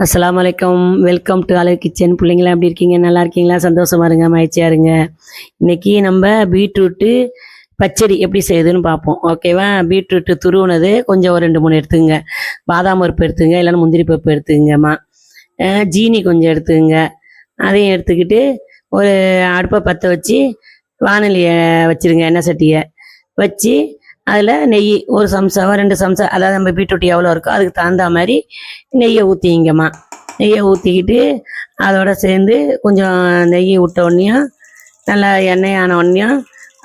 அஸ்லாம் வலைக்கம் welcome to அலர் கிச்சன் பிள்ளைங்களாம் எப்படி இருக்கீங்க? நல்லா இருக்கீங்களா? சந்தோஷமா இருங்க மகிழ்ச்சியா இருங்க. இன்னைக்கு நம்ம பீட்ரூட்டு பச்சடி எப்படி செய்யுதுன்னு பார்ப்போம். ஓகேவா? பீட்ரூட்டு துருவுனது கொஞ்சம் ஒரு ரெண்டு மூணு எடுத்துங்க பாதாம் பருப்பு எடுத்துங்க இல்லைன்னா முந்திரி பருப்பு எடுத்துங்கம்மா ஜீனி கொஞ்சம் எடுத்துங்க அதையும் எடுத்துக்கிட்டு ஒரு அடுப்பை பற்ற வச்சு வானலியை வச்சிருங்க எண்ணெய் சட்டியை வச்சு அதில் நெய் ஒரு சம்சா ரெண்டு சம்சா அதாவது நம்ம பீட்ரூட் எவ்வளோ இருக்கோ அதுக்கு தகுந்த மாதிரி நெய்யை ஊற்றிங்கம்மா நெய்யை ஊற்றிக்கிட்டு அதோட சேர்ந்து கொஞ்சம் நெய் விட்ட உடனேயும் நல்லா எண்ணெய் ஆன உடனேயும்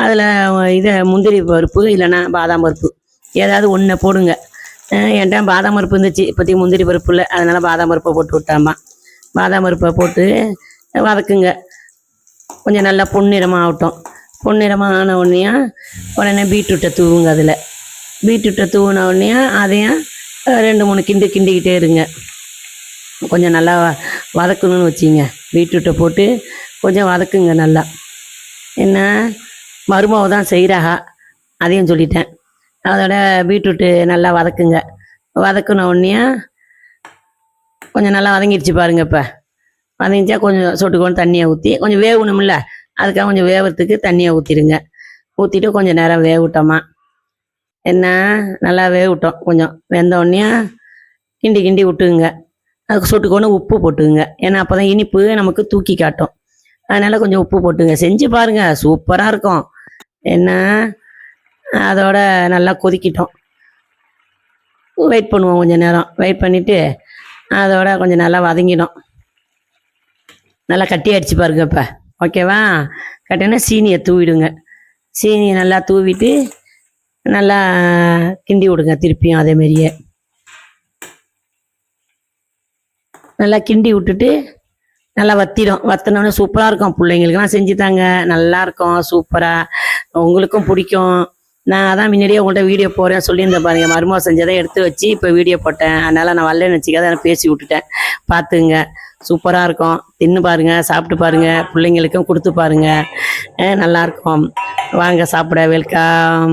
அதில் இதை முந்திரி பருப்பு இல்லைன்னா பாதாம் பருப்பு. ஏதாவது ஒன்றை போடுங்க. என்கிட்ட பாதாம் பருப்பு இருந்துச்சு இப்போதைக்கு முந்திரி பருப்பு இல்லை அதனால் பாதாம் பருப்பை போட்டு விட்டாம்மா. பாதாம் பருப்பை போட்டு வதக்குங்க. கொஞ்சம் நல்லா பொன்னிறமாக ஆகட்டும். பொன்னிறமாக ஆன உடனே பீட்ரூட்டை தூவுங்க அதில். பீட்ரூட்டை தூவின உடனே அதையும் ரெண்டு மூணு கிண்டு கிண்டிக்கிட்டே இருங்க. கொஞ்சம் நல்லா வ- வதக்கணும்னு வச்சிங்க. பீட்ரூட்டை போட்டு கொஞ்சம் வதக்குங்க நல்லா. என்ன? மருமாவை தான் செய்கிறாக அதையும் சொல்லிட்டேன். அதோட பீட்ரூட்டு நல்லா வதக்குங்க. வதக்குன உடனே கொஞ்சம் நல்லா வதங்கிடுச்சு பாருங்க இப்போ. வதங்கிச்சா கொஞ்சம் சொட்டுக்கொண்டு தண்ணியை ஊற்றி கொஞ்சம் வேகணும்ல. அதுக்காக கொஞ்சம் வேவறதுக்கு தண்ணியை ஊற்றிடுங்க ஊற்றிட்டு கொஞ்சம் நேரம் வேகவிட்டோமா என்ன? நல்லா வேவிட்டோம் கொஞ்சம். வெந்தோடனே கிண்டி கிண்டி விட்டுங்க அதுக்கு சொட்டுக்கொண்டு உப்பு போட்டுக்குங்க. ஏன்னா அப்போ தான் இனிப்பு நமக்கு தூக்கி காட்டும். அதனால் கொஞ்சம் உப்பு போட்டுங்க செஞ்சு பாருங்க. சூப்பராக இருக்கும். என்ன? அதோட நல்லா கொதிக்கிட்டோம். வெயிட் பண்ணுவோம் கொஞ்சம் நேரம். வெயிட் பண்ணிவிட்டு அதோட கொஞ்சம் நல்லா வதங்கிடும். நல்லா கட்டி அடிச்சு பாருங்க இப்போ. ஓகேவா? கட்டினா சீனியை தூவிடுங்க. சீனியை நல்லா தூவிட்டு நல்லா கிண்டி விடுங்க திருப்பியும் அதே மாதிரியே. நல்லா கிண்டி விட்டுட்டு நல்லா வத்திடும். வத்தினோடனே சூப்பராக இருக்கும். பிள்ளைங்களுக்குலாம் செஞ்சு தாங்க. நல்லா இருக்கும். சூப்பராக உங்களுக்கும் பிடிக்கும். நான் அதான் முன்னாடியே உங்கள்கிட்ட வீடியோ போகிறேன் சொல்லியிருந்தேன் பாருங்கள் மருமகம் செஞ்சதை எடுத்து வச்சு இப்போ வீடியோ போட்டேன். அதனால் நான் வரலன்னு வச்சுக்காத நான் பேசி விட்டுட்டேன். பார்த்துங்க. சூப்பராக இருக்கும். தின்னு பாருங்க சாப்பிட்டு பாருங்க பிள்ளைங்களுக்கும் கொடுத்து பாருங்க. நல்லாயிருக்கும் நல்லா இருக்கும். வாங்க சாப்பிட வெல்கம்